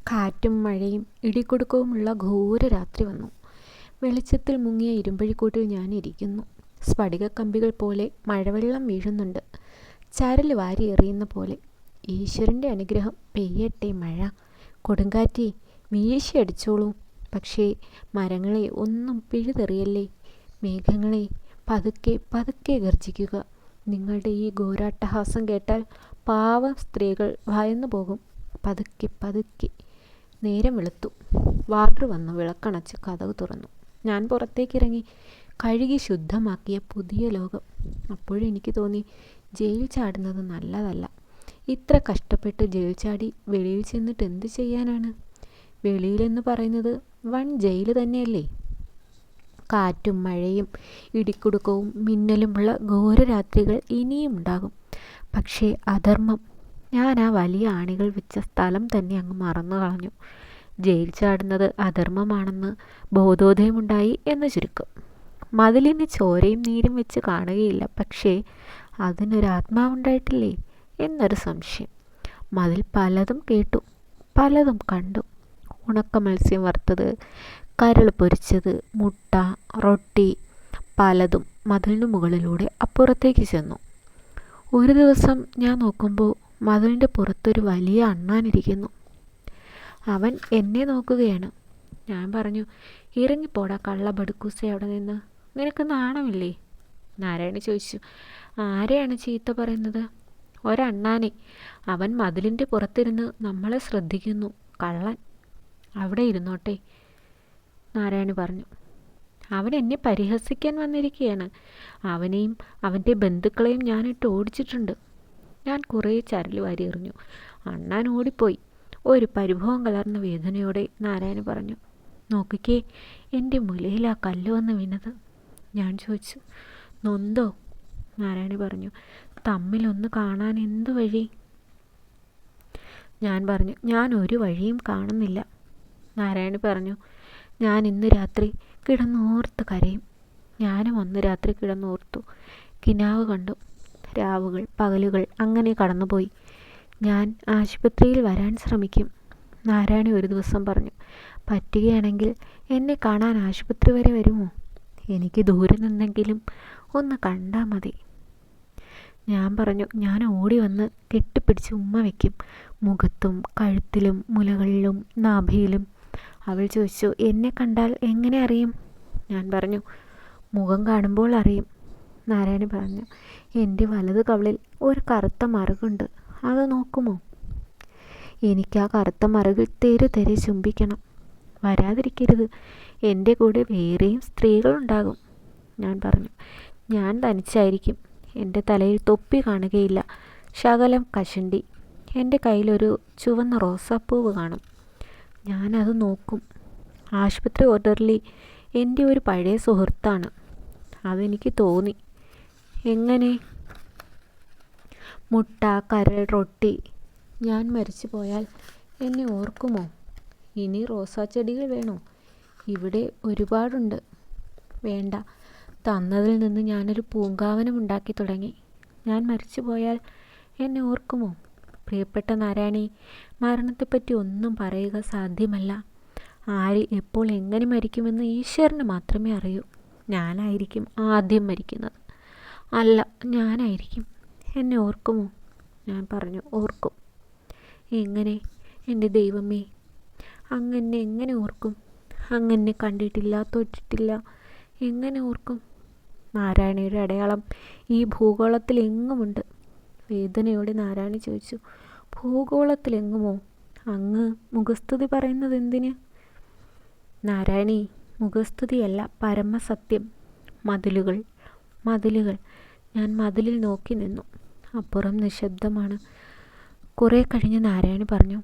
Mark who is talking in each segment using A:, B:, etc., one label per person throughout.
A: കാറ്റും മഴയും ഇടികൊടുക്കവുമുള്ള ഘോര രാത്രി വന്നു. വെളിച്ചത്തിൽ മുങ്ങിയ ഇരുമ്പഴിക്കൂട്ടിൽ ഞാൻ ഇരിക്കുന്നു. സ്ഫടികക്കമ്പികൾ പോലെ മഴവെള്ളം വീഴുന്നുണ്ട്. ചരൽ വാരി എറിയുന്ന പോലെ. ഈശ്വരന്റെ അനുഗ്രഹം പെയ്യട്ടെ മഴ. കൊടുങ്കാറ്റി വീശി അടിച്ചോളൂ. പക്ഷേ മരങ്ങളെ ഒന്നും പിഴുതെറിയല്ലേ? മേഘങ്ങളെ പതുക്കെ പതുക്കെ ഗർജിക്കുക. നിങ്ങളുടെ ഈ ഘോരാട്ടഹാസം കേട്ടാൽ പാവ സ്ത്രീകൾ ഭയന്നു പോകും. പതുക്കെ പതുക്കെ. നേരം വെളുത്തു. വാർഡർ വന്നു വിളക്കണച്ച് കഥക് തുറന്നു. ഞാൻ പുറത്തേക്കിറങ്ങി കഴുകി ശുദ്ധമാക്കിയ പുതിയ ലോകം. അപ്പോഴെനിക്ക് തോന്നി ജയിൽ ചാടുന്നത് നല്ലതല്ല. ഇത്ര കഷ്ടപ്പെട്ട് ജയിൽ ചാടി വെളിയിൽ ചെന്നിട്ട് എന്ത് ചെയ്യാനാണ്? വെളിയിലെന്ന് പറയുന്നത് വൺ ജയിൽ തന്നെയല്ലേ? കാറ്റും മഴയും ഇടിക്കുടുക്കവും മിന്നലുമുള്ള ഘോരരാത്രികൾ ഇനിയും ഉണ്ടാകും പക്ഷേ അധർമ്മം ഞാൻ ആ വലിയ ആണികൾ വെച്ച സ്ഥലം തന്നെ അങ്ങ് മറന്നു കളഞ്ഞു. ജയിൽ ചാടുന്നത് അധർമ്മമാണെന്ന് ബോധോദയമുണ്ടായി എന്ന് ചുരുക്കം. മതിലിന് ചോരയും നീരും വെച്ച് കാണുകയില്ല പക്ഷേ അതിനൊരാത്മാവുണ്ടായിട്ടില്ലേ എന്നൊരു സംശയം. മതിൽ പലതും കേട്ടു പലതും കണ്ടു. ഉണക്ക മത്സ്യം വറുത്തത് കരൾ പൊരിച്ചത് മുട്ട റൊട്ടി പലതും മതിലിന് മുകളിലൂടെ അപ്പുറത്തേക്ക് ചെന്നു. ഒരു ദിവസം ഞാൻ നോക്കുമ്പോൾ മതിലിന്റെ പുറത്തൊരു വലിയ അണ്ണാനിരിക്കുന്നു. അവൻ എന്നെ നോക്കുകയാണ്. ഞാൻ പറഞ്ഞു ഇറങ്ങിപ്പോടാ കള്ള ബടുക്കൂസെ അവിടെ നിന്ന്. നിനക്ക് നാണമില്ലേ നാരായണ ചോദിച്ചു ആരെയാണ് ചീത്ത പറയുന്നത്? ഒരണ്ണാനെ. അവൻ മതിലിന്റെ പുറത്തിരുന്ന് നമ്മളെ ശ്രദ്ധിക്കുന്നു കള്ളൻ. അവിടെ ഇരുന്നോട്ടെ. നാരായണി പറഞ്ഞു അവൻ എന്നെ പരിഹസിക്കാൻ വന്നിരിക്കുകയാണ്. അവനെയും അവന്റെ ബന്ധുക്കളെയും ഞാനിട്ട് ഓടിച്ചിട്ടുണ്ട്. ഞാൻ കുറേ ചരൽ വാരി എറിഞ്ഞു. അണ്ണാൻ ഓടിപ്പോയി. ഒരു പരിഭവം കലർന്ന വേദനയോടെ നാരായണ പറഞ്ഞു നോക്കിക്കേ എന്റെ മുലയിൽ ആ കല്ല് വന്ന് വീണത്. ഞാൻ ചോദിച്ചു നൊന്തോ? നാരായണി പറഞ്ഞു തമ്മിലൊന്ന് കാണാൻ എന്ത് വഴി? ഞാൻ പറഞ്ഞു ഞാൻ ഒരു വഴിയും കാണുന്നില്ല. നാരായണി പറഞ്ഞു ഞാൻ ഇന്ന് രാത്രി കിടന്നോർത്ത് കരയും. ഞാനും അന്ന് രാത്രി കിടന്നോർത്തു. കിനാവ് കണ്ടു. രാവുകൾ പകലുകൾ അങ്ങനെ കടന്നുപോയി. ഞാൻ ആശുപത്രിയിൽ വരാൻ ശ്രമിക്കും നാരായണി ഒരു ദിവസം പറഞ്ഞു. പറ്റുകയാണെങ്കിൽ എന്നെ കാണാൻ ആശുപത്രി വരെ വരുമോ? എനിക്ക് ദൂരെ നിന്നെങ്കിലും ഒന്ന് കണ്ടാൽ മതി. ഞാൻ പറഞ്ഞു ഞാൻ ഓടി വന്ന് കെട്ടിപ്പിടിച്ച് ഉമ്മ വയ്ക്കും മുഖത്തും കഴുത്തിലും മുലകളിലും നാഭിയിലും. അവൾ ചോദിച്ചു എന്നെ കണ്ടാൽ എങ്ങനെ അറിയും? ഞാൻ പറഞ്ഞു മുഖം കാണുമ്പോൾ അറിയും. നാരായണി പറഞ്ഞു എന്റെ വലത് കവളിൽ ഒരു കറുത്ത മറുകുണ്ട്. അത് നോക്കുമോ? എനിക്ക് ആ കറുത്ത മറുകിൽ തെരു തെരെ ചുംബിക്കണം. വരാതിരിക്കരുത്. എന്റെ കൂടെ വേറെയും സ്ത്രീകളുണ്ടാകും ഞാൻ പറഞ്ഞു. ഞാൻ തനിച്ചായിരിക്കും എന്റെ തലയിൽ തൊപ്പി കാണുകയില്ല. ശകലം കശണ്ടി എന്റെ കയ്യിലൊരു ചുവന്ന റോസാപ്പൂവ് കാണും. ഞാനത് നോക്കും. ആശുപത്രി ഓർഡർലി എന്റെ ഒരു പഴയ സുഹൃത്താണ്. അതെനിക്ക് തോന്നി. എങ്ങനെ? മുട്ട കരൾ റൊട്ടി. ഞാൻ മരിച്ചു പോയാൽ എന്നെ ഓർക്കുമോ? ഇനി റോസാ ചെടികൾ വേണോ? ഇവിടെ ഒരുപാടുണ്ട്. വേണ്ട. തന്നതിൽ നിന്ന് ഞാനൊരു പൂങ്കാവനം ഉണ്ടാക്കി തുടങ്ങി. ഞാൻ മരിച്ചു പോയാൽ എന്നെ ഓർക്കുമോ? പ്രിയപ്പെട്ട നാരായണി മരണത്തെപ്പറ്റി ഒന്നും പറയുക സാധ്യമല്ല. ആര് എപ്പോൾ എങ്ങനെ മരിക്കുമെന്ന് ഈശ്വരന് മാത്രമേ അറിയൂ. ഞാനായിരിക്കും ആദ്യം മരിക്കുന്നത്. അല്ല ഞാനായിരിക്കും. എന്നെ ഓർക്കുമോ? ഞാൻ പറഞ്ഞു ഓർക്കും. എങ്ങനെ? എന്റെ ദൈവമേ. അങ്ങനെ എങ്ങനെ ഓർക്കും? അങ്ങനെ കണ്ടിട്ടില്ല തൊട്ടിട്ടില്ല എങ്ങനെ ഓർക്കും? നാരായണിയുടെ അടയാളം ഈ ഭൂഗോളത്തിൽ എങ്ങുമുണ്ട്? വേദനയോടെ നാരായണി ചോദിച്ചു ഭൂഗോളത്തിൽ എങ്ങുമോ അങ്ങ് മുഖസ്തുതി പറയുന്നത് എന്തിന്? നാരായണി മുഖസ്തുതിയല്ല പരമസത്യം. മതിലുകൾ. മതിലുകൾ. ഞാൻ മതിലിൽ നോക്കി നിന്നു. അപ്പുറം നിശബ്ദമാണ്. കുറേ കഴിഞ്ഞ് നാരായണി പറഞ്ഞു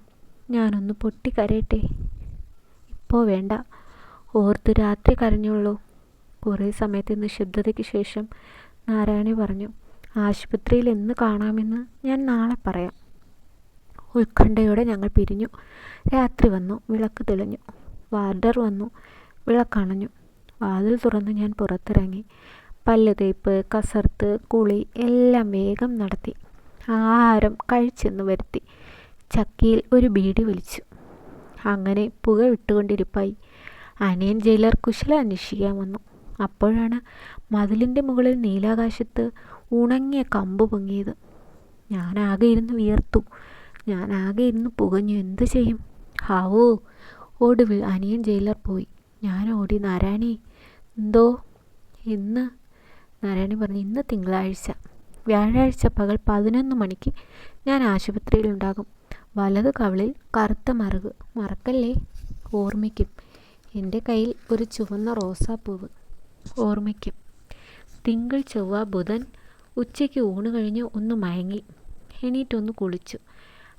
A: ഞാനൊന്ന് പൊട്ടിക്കരയട്ടെ. ഇപ്പോൾ വേണ്ട. ഓർത്ത് രാത്രി കരഞ്ഞുള്ളൂ കുറേ സമയത്തെ നിശബ്ദതയ്ക്ക് ശേഷം നാരായണി പറഞ്ഞു ആശുപത്രിയിൽ എന്ന് കാണാമെന്ന് ഞാൻ നാളെ പറയാം. ഉത്കണ്ഠയോടെ ഞങ്ങൾ പിരിഞ്ഞു. രാത്രി വന്നു വിളക്ക് തെളിഞ്ഞു. വാർഡർ വന്നു വിളക്കണഞ്ഞു വാതിൽ തുറന്ന് ഞാൻ പുറത്തിറങ്ങി. പല്ല് തേപ്പ് കസർത്ത് കുളി എല്ലാം വേഗം നടത്തി. ആഹാരം കഴിച്ചെന്ന് വരുത്തി. ചക്കിയിൽ ഒരു ബീഡി വലിച്ചു അങ്ങനെ പുക വിട്ടുകൊണ്ടിരിപ്പായി. അനിയൻ ജയിലർ കുശല അന്വേഷിക്കാൻ വന്നു. അപ്പോഴാണ് മതിലിന്റെ മുകളിൽ നീലാകാശത്ത് ഉണങ്ങിയ കമ്പ് പൊങ്ങിയത്. ഞാനാകെ ഇരുന്ന് വിയർത്തു. ഞാനാകെ ഇരുന്ന് പുകഞ്ഞു. എന്ത് ചെയ്യും? ഹാവോ. ഒടുവിൽ അനിയൻ ജയിലർ പോയി. ഞാൻ ഓടി. നാരായണി എന്തോ? ഇന്ന് നാരായണി പറഞ്ഞു ഇന്ന് തിങ്കളാഴ്ച. വ്യാഴാഴ്ച പകൽ പതിനൊന്ന് മണിക്ക് ഞാൻ ആശുപത്രിയിലുണ്ടാകും വലത് കവളിൽ കറുത്ത മറുക്. മറക്കല്ലേ? ഓർമ്മിക്കും. എന്റെ കയ്യിൽ ഒരു ചുവന്ന റോസാപ്പൂവ് ഓർമ്മിക്കും. തിങ്കൾ ചൊവ്വ ബുധൻ ഉച്ചയ്ക്ക് ഊണ് കഴിഞ്ഞ് ഒന്ന് മയങ്ങി. എണീറ്റൊന്ന് കുളിച്ചു.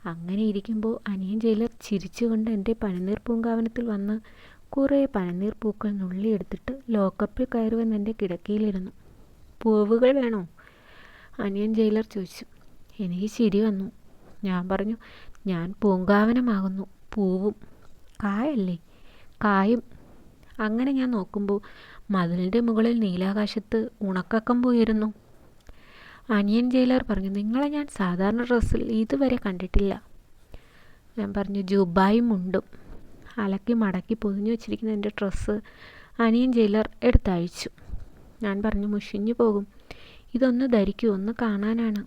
A: അങ്ങനെ ഇരിക്കുമ്പോൾ അനിയൻ ജയിലർ ചിരിച്ചുകൊണ്ട് എന്റെ പനിനീർ പൂങ്കാവനത്തിൽ വന്ന് കുറേ പനിനീർ പൂക്കൾ നുള്ളിയെടുത്തിട്ട് ലോക്കപ്പിൽ കയറുവെന്ന് എന്റെ കിടക്കയിലിരുന്നു. പൂവുകൾ വേണോ? അനിയൻ ജയിലർ ചോദിച്ചു. എനിക്ക് ശരി വന്നു. ഞാൻ പറഞ്ഞു ഞാൻ പൂങ്കാവനമാകുന്നു. പൂവും കായല്ലേ? കായും. അങ്ങനെ ഞാൻ നോക്കുമ്പോൾ മതിലിന്റെ മുകളിൽ നീലാകാശത്ത് ഉണക്കക്കമ്പ് ഉയരുന്നു അനിയൻ ജയിലർ പറഞ്ഞു നിങ്ങളെ ഞാൻ സാധാരണ ഡ്രസ്സിൽ ഇതുവരെ കണ്ടിട്ടില്ല. ഞാൻ പറഞ്ഞു ജുബായും മുണ്ടും. അലക്കി മടക്കി പൊതിഞ്ഞു വെച്ചിരിക്കുന്ന എന്റെ ഡ്രസ്സ് അനിയൻ ജയിലർ എടുത്തഴിച്ചു ഞാൻ പറഞ്ഞു മുഷിഞ്ഞു പോകും. ഇതൊന്ന് ധരിക്കൂ ഒന്ന് കാണാനാണ്.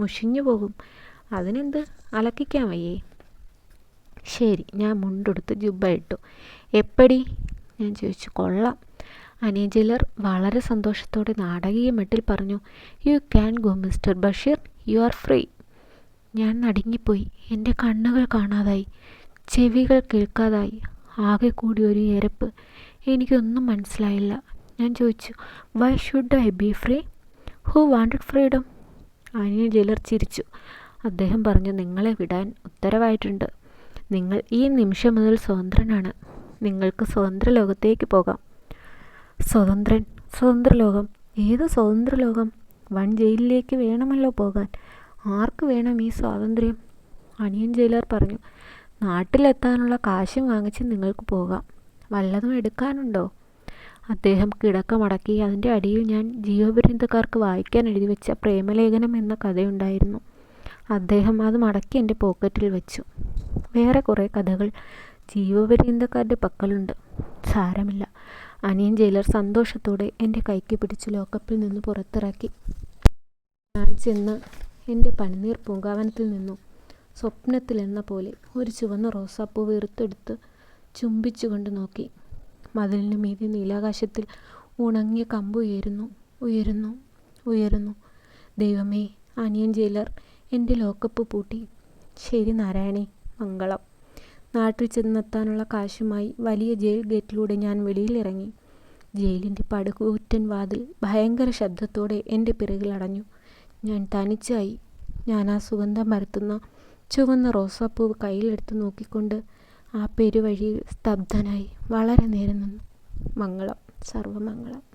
A: മുഷിഞ്ഞു പോകും? അതിനെന്ത്? അലക്കിക്കാൻ വയ്യേ. ശരി ഞാൻ മുണ്ടെടുത്ത് ജുബ ഇട്ടു. എപ്പടി? ഞാൻ ചോദിച്ചു. കൊള്ളാം. അനേജിലർ വളരെ സന്തോഷത്തോടെ നാടകീയ മട്ടിൽ പറഞ്ഞു. You can go mister Basheer. You are free ഞാൻ നടുങ്ങിപ്പോയി. എന്റെ കണ്ണുകൾ കാണാതായി. ചെവികൾ കേൾക്കാതായി. ആകെ കൂടി ഒരു എരപ്പ് എനിക്കൊന്നും മനസ്സിലായില്ല. ഞാൻ ചോദിച്ചു why should I be free who wanted freedom അനിയൻ ജയിലർ ചിരിച്ചു. അദ്ദേഹം പറഞ്ഞു നിങ്ങളെ വിടാൻ ഉത്തരവായിട്ടുണ്ട്. നിങ്ങൾ ഈ നിമിഷം മുതൽ സ്വതന്ത്രനാണ്. നിങ്ങൾക്ക് സ്വതന്ത്ര ലോകത്തേക്ക് പോകാം. സ്വതന്ത്രൻ? സ്വതന്ത്ര ലോകം ഏത് സ്വതന്ത്ര ലോകം വൺ ജയിലിലേക്ക് വേണമല്ലോ പോകാൻ. ആർക്ക് വേണം ഈ സ്വാതന്ത്ര്യം? അനിയൻ ജയിലർ പറഞ്ഞു നാട്ടിലെത്താനുള്ള കാശും വാങ്ങിച്ച് നിങ്ങൾക്ക് പോകാം. വല്ലതും എടുക്കാനുണ്ടോ? അദ്ദേഹം കിടക്കമടക്കി അതിന്റെ അടിയിൽ ഞാൻ ജീവപര്യന്തക്കാർക്ക് വായിക്കാൻ എഴുതി വെച്ച പ്രേമലേഖനം എന്ന കഥയുണ്ടായിരുന്നു. അദ്ദേഹം അത് മടക്കി എന്റെ പോക്കറ്റിൽ വെച്ചു. വേറെ കുറേ കഥകൾ ജീവപര്യന്തക്കാരുടെ പക്കലുണ്ട്. സാരമില്ല. അനിയൻ ജയിലർ സന്തോഷത്തോടെ എന്റെ കൈക്ക് പിടിച്ച് ലോക്കപ്പിൽ നിന്ന് പുറത്തിറക്കി. ഞാൻ ചെന്ന് എന്റെ പനിനീർ പൂങ്കാവനത്തിൽ നിന്നു. സ്വപ്നത്തിലെന്ന പോലെ ഒരു ചുവന്ന റോസാപ്പൂ വീർത്തെടുത്ത് ചുംബിച്ചുകൊണ്ട് നോക്കി. മതിലിന് മീതി നീലാകാശത്തിൽ ഉണങ്ങിയ കമ്പ് ഉയരുന്നു ഉയരുന്നു ഉയരുന്നു. ദൈവമേ അനിയൻ ജയിലർ എന്റെ ലോക്കപ്പ് പൂട്ടി. ശരി നാരായണി മംഗളം. നാട്ടിൽ ചെന്നെത്താനുള്ള കാശുമായി വലിയ ജയിൽ ഗേറ്റിലൂടെ ഞാൻ വെളിയിലിറങ്ങി ജയിലിന്റെ പടുകൂറ്റൻ വാതിൽ ഭയങ്കര ശബ്ദത്തോടെ എന്റെ പിറകിൽ അടഞ്ഞു. ഞാൻ തനിച്ചായി. ഞാൻ ആ സുഗന്ധം പരത്തുന്ന ചുവന്ന റോസാപ്പൂവ് കയ്യിലെടുത്ത് നോക്കിക്കൊണ്ട് ആ പെരുവഴിയിൽ സ്തബ്ധനായി. വളരെ നേരം നിന്നു. മംഗളം. സർവമംഗളം.